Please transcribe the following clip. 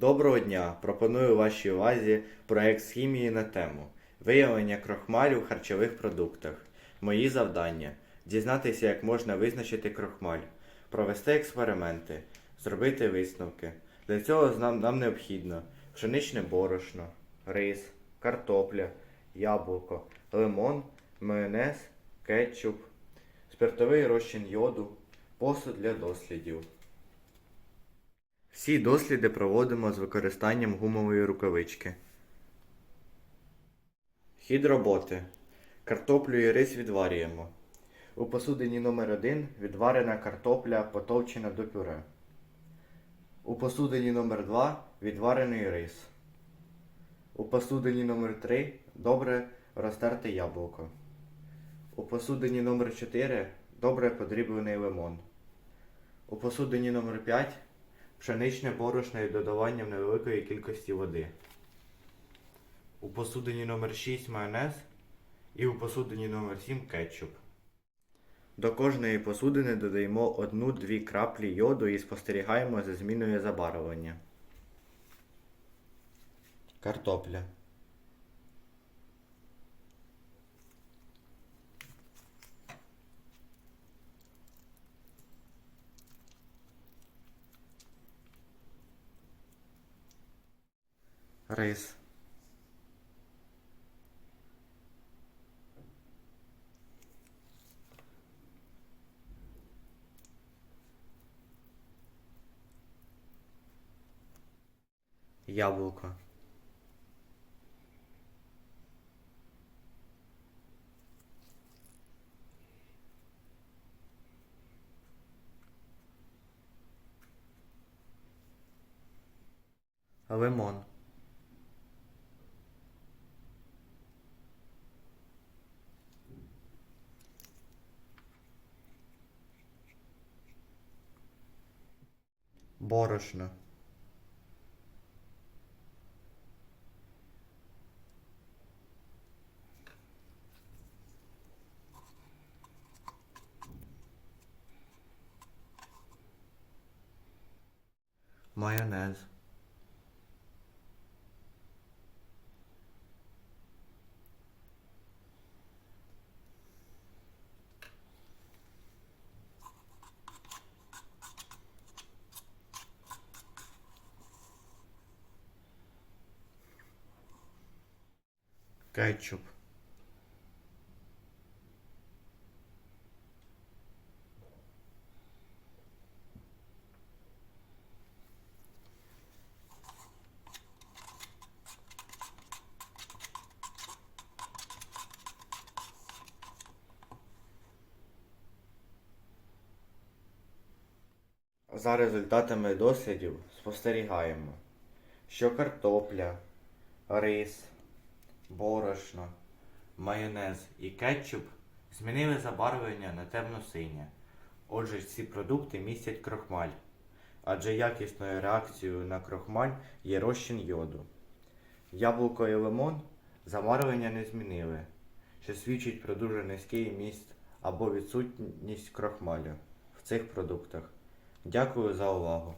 Доброго дня! Пропоную вашій увазі проект з хімії на тему виявлення крохмалю в харчових продуктах. Мої завдання дізнатися, як можна визначити крохмаль, провести експерименти, зробити висновки. Для цього нам, нам необхідно пшеничне борошно, рис, картопля, яблуко, лимон, майонез, кетчуп, спиртовий розчин йоду, посуд для дослідів. Всі досліди проводимо з використанням гумової рукавички. Хід роботи. Картоплю і рис відварюємо. У посудині номер 1 відварена картопля потовчена до пюре. У посудині номер 2 відварений рис. У посудині номер 3 добре розтерте яблуко. У посудині номер 4 добре подріблений лимон. У посудині номер 5 пшеничне борошно із додаванням невеликої кількості води. У посудині номер 6 майонез і у посудині номер 7 кетчуп. До кожної посудини додаємо 1-2 краплі йоду і спостерігаємо за зміною забарвлення. Картопля. Рис. Яблуко. Лимон. Борошно. Майонез. Кетчуп. За результатами дослідів спостерігаємо, що картопля, рис, борошно, майонез і кетчуп змінили забарвлення на темно-синє. Отже, ці продукти містять крохмаль, адже якісною реакцією на крохмаль є розчин йоду. Яблуко і лимон забарвлення не змінили, що свідчить про дуже низький міст або відсутність крохмалю в цих продуктах. Дякую за увагу!